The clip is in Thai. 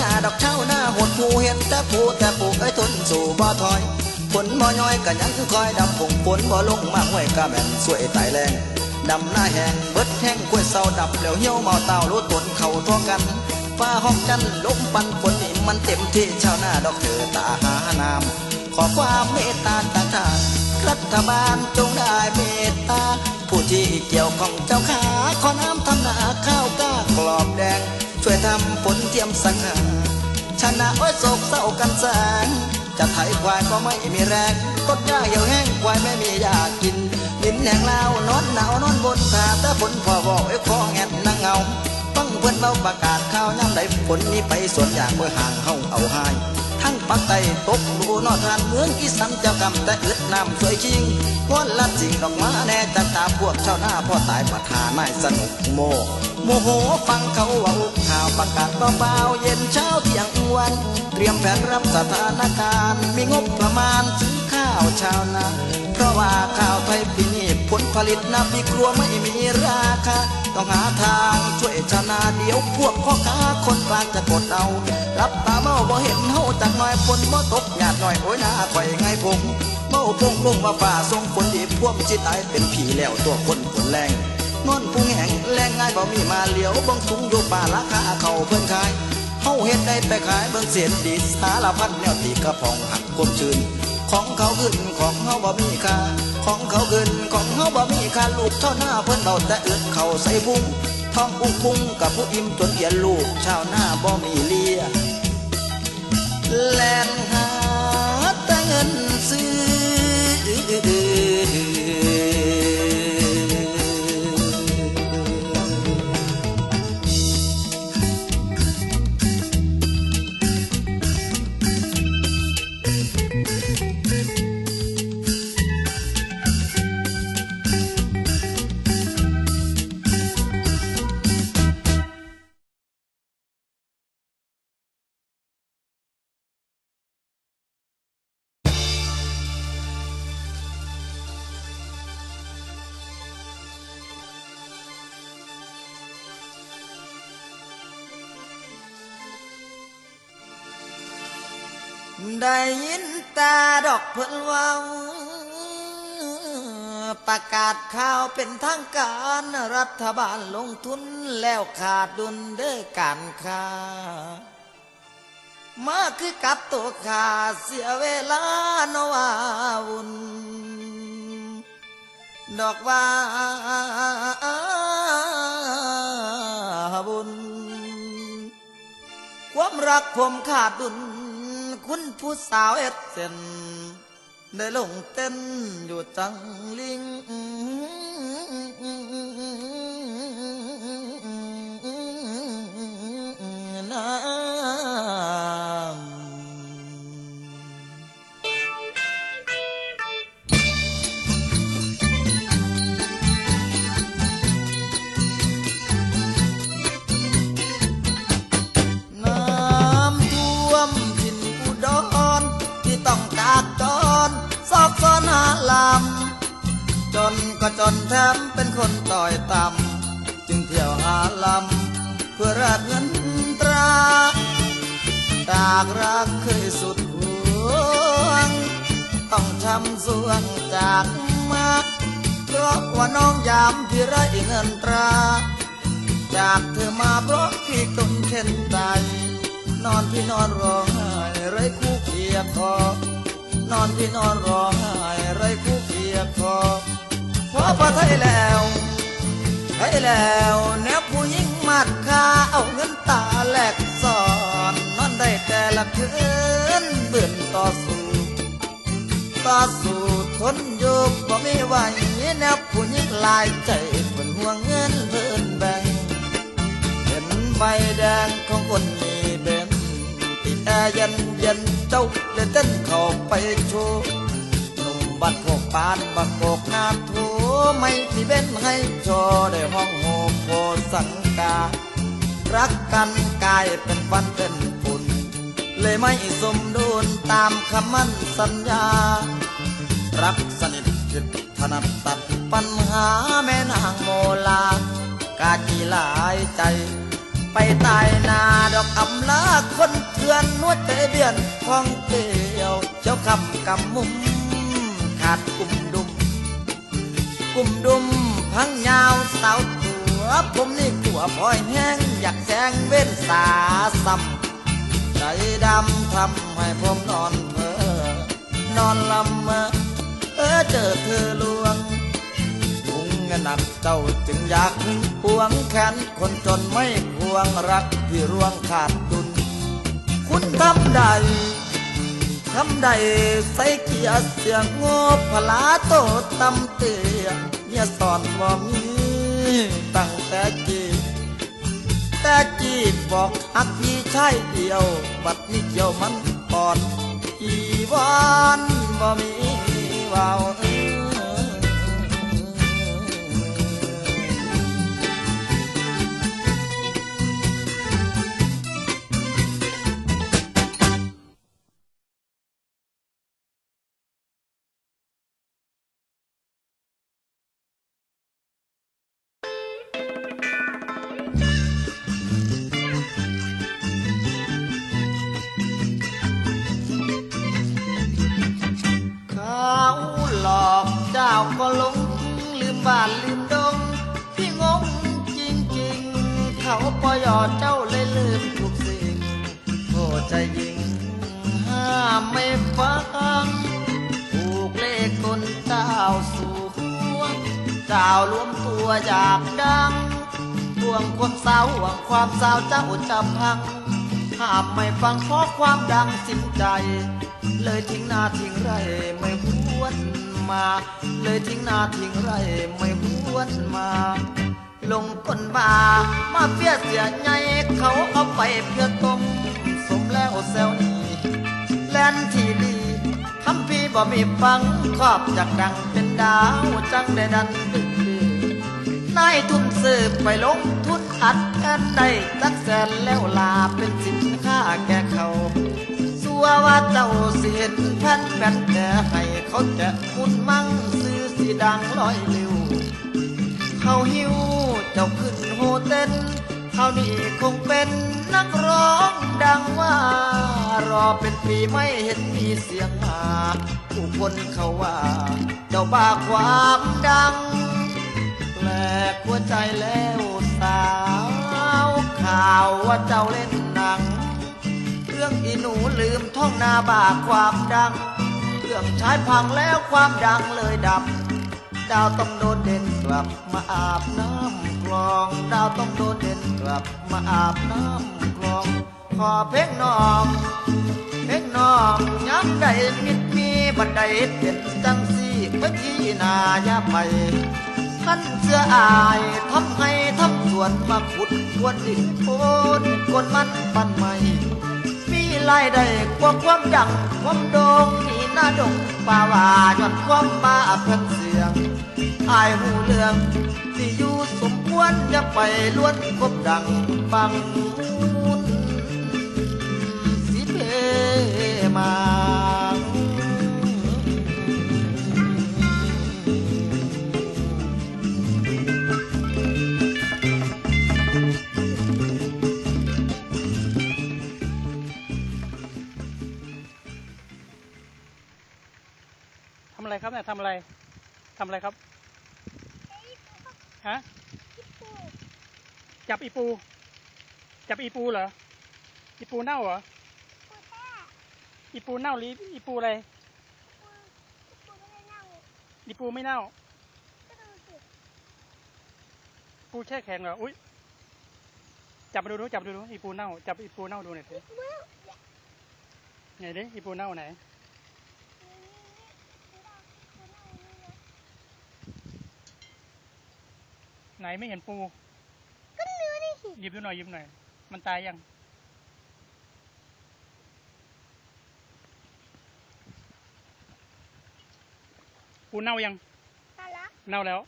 นาดอกเช่าหน้าหดหูเห็นแต่ผู้แต่ปลูกไอ้ทนสู่บ่ถอยฝนบ่ย้อยก็ยังคือคอยดำผงฝนบ่ลงมาห้วยกะแม่นสวยตายแรงดำหน้าแห้งเบิดแห้งกล้วยเศร้าดับแล้วเหี่ยวเมาเต่ารู้ตนเข่าทั่วกันฟ้าห้องจันลมปันฝนนี่มันเต็มที่ชาวนาดอกเธอตาหานามขอความเมตตาต่างชาติรัฐบาลจงได้เมตตาผู้ที่เกี่ยวของเจ้าขาขอน้ำทำนาข้าวกล้ากรอบแดง ช่วยทำฝนเทียมสังหาชนะอ้อยโศกเศร้ากันแสงจะไถควายก็ไม่มีแรงต้นหญ้าเหี่ยวแห้งควายไม่มียากินดินแห้งแล้วนอนหนาวนอนบนขาแต่ฝนพอบอกไอ้คอแงนนังเงาฟังเพื่อนเบาประกาศข้าวย่ำไดฝนนี้ไปสวนอย่างเมื่อห่างเฮาเอาหาย ทั้งปักไตตกดูนอทานเมืองอีสานเจ้ากรรมแต่อึดน้ำสวยจริงวอนลัดสิ่งดอกมาแน่จากตาพวกชาวนาพ่อตายประทานายสนุกโมโมโหฟังเขาว่าข่าวประกาศเบาๆเย็นเช้าเที่ยงวัน เตรียมแผนรับสถานการณ์ มีงบประมาณซื้อข้าวชาวนาเพราะว่าข้าวไทยปีนี้ ผลผลิตนับปีกลัวไม่มีราคา ต้องหาทางช่วยชนาเดี๋ยวพวกพ่อค้าคนกลางจะกดเอา รับตาเมาบ่เห็นเฮาจากหน่อยฝนบ่ตกหยาดหน่อยโอ้ยนาข่อยไงพงเมาพงลงมาฝ่าทรงฝนดีพวกจิตตายเป็นผีแล้วตัวคนฝนแรงนอนพุงแห้งแรงง่ายบ่มีมาเหลียวบังถุงอยู่ป่าราคาเขาเพิ่นขายเฮาเฮ็ดได้ไปขายเบิ่งเสียนดีสารพัดแนวตีกระพองหักความชื่น ของเขาขึ้นของเฮาบ่มีค่า ของเขาเกินของเขาบ่มีค่าลูกเท่าหน้าเพิ่นเบาแต่อึดเขาใส่พุงท้องอุ้งพุงกับผู้อิ่มจนเอียนลูกชาวหน้าบ่มีเลียแลนหาแต่เงินซื้อ ได้ยินตาดอกเพิ่นว่าประกาศข่าวเป็นทางการรัฐบาลลงทุนแล้วขาดดุลเด้อการค้ามาคือกับตัวขาเสียเวลาโนวาวุ่นดอกว่าบุญความรักผมขาดดุล คุณผู้สาวเอ็ดเซนได้ลงเต้นอยู่จังลิง ก็จนแถมเป็นคนต่อยต่ำจึงเที่ยวหาลำเพื่อรักเงินตราจากรักเคยสุดหวง ต้องช้ำสวงจากมาเพราะว่าน้องยามพี่ไรเงินตรา จากเธอมาเพราะพี่ตนเช่นใจนอนพี่นอนร้องไห้ไรคู่เคียงคอนอนพี่นอนร้องไห้ไรคู่เคียงคอ พอพอไทยแล้วไทยแล้วแนวผู้หญิงมัดคาเอาเงินตาแหลกสอนนอนได้แต่ละคืนเบื่อต่อสู้ต่อสู้ทนอยู่บ่มีไหวแนวผู้หญิงลายใจเพิ่นห่วงเงินเพิ่นแบ่งเห็นใบแดงของคนมีเบนติดแอร์เย็นเย็นเจ้าเลยเต้นเข้าไปโชว์หนุ่มบัดพวกปานบักโกกน้ำทู ไม่มีเบ้นให้โชได้ห้องโฮโพสังกา รักกันกลายเป็นฟันเป็นฝุ่นเลยไม่สมดุลตามคำมั่นสัญญา รักสนิทจิตถนัดตัดปัญหาแม่นางโมลากาจีหลายใจ ไปตายนาดอกอำลาคนเถื่อนนวดใจเบียนคองเตียว เจ้าคำกำมุมขาดกลุ่มดุม กลุ่มดุมพังยาวสาวตัวผมนี่กลัวพลอยแห้งอยากแซงเว้นสาซ้ำใจดำทำให้ผมนอนเพ้อนอนลำเมอเออเจอเธอลวงพุงเงินนักเจ้าจึงอยากพวงแขนคนจนไม่ควงรักที่ร่วงขาดดุลคุณทำได้ ทำได้ใส่เกียร์เสียงโงบพลาโตตำเตียเนี่ยสอนว่ามีตั้งแต่จีบแต่จีบบอกฮักพี่ชายเดียว บัดนี้เกี่ยวมันตอนอีวันบ่มีวาว เจ้าก็หลงลืมบ้านลืมดง พี่งงจริงๆ เขาปล่อยอดเจ้าเลยลืมทุกสิ่งโทษใจยิงห้ามไม่ฟังผูกเลขตนเจ้าสู่หัวเจ้ารวมตัวอยากดังห่วงความเศร้าห่วงความเศร้าเจ้าจะพังห้ามไม่ฟังเพราะความดังสิ้นใจ เลยทิ้งหน้าทิ้งไรไม่หวน มา เลยทิ้งนาทิ้งไรไม่หวนมา ลงก้นบามาเฟียเสียใหญ่เขาเอาไปเพื่อต้มสมแล้วแซวนี้แลนที่ดีคำพี่บ่มีฟังครอบจากดังเป็นดาวจังได้ดันดึกดือนายทุนสืบไปลงทุนอัดกันได้จักแสนแล้วลาเป็นสินค้าแก่เขา วว่าเจ้าเสียนแผ่นแผ่นแต่ให้เขาจะมุนมั่งซื้อสีดังลอยเร็วเขาหิวเจ้าขึ้นโฮเต้นเขานี่คงเป็นนักร้องดังว่า รอเป็นปีไม่เห็นมีเสียงมาผู้คนเขาว่า เจ้าบ้าความดัง แปลกหัวใจแล้วสาวข่าวว่าเจ้าเล่น รื่องอีหนูลืมท่องนาบากความดังเรื่องใช้พังแล้วความดังเลยดับ ดาวต้องโดนเด่นกลับมาอาบน้ำคลอง ดาวต้องโดนเด่นกลับมาอาบน้ำคลอง ขอเพลงนองเพลงนองย้ำใดมิดมีบันไดเด่นจังสีเมื่อที่นายาไปขั้นเสื้ออายทำให้ทำสวนมาขุดควนดินโคนคนมันปันใหม่ มีรายได้คว่าความดังความโด่งนี่หน้าดงป่าว่าย้อนความบ้าแผ่นเสียงอายหูเรื่องที่อยู่สมควรจะไปล้วนกบดังฟังมูนสิเพมา ครับเนี่ยทำอะไรทำอะไรครับฮะจับอีปู จับอีปูเหรออีปูเน่าเหรออีปูเน่าหรืออีปูอะไรอีปูไม่เน่าปูแช่แข็งเหรออุ้ยจับมาดูดูจับดูดูอีปูเน่าจับอีปูเน่าดูหน่อยสิไหนดิอีปูเน่าไหน ไห นไม่เห็นปู ก็เนื้อนี่สิหยิบดูหน่อยหยิบหน่อย มันตายยัง ปูเน่ายัง ตาละ เน่าแล้ว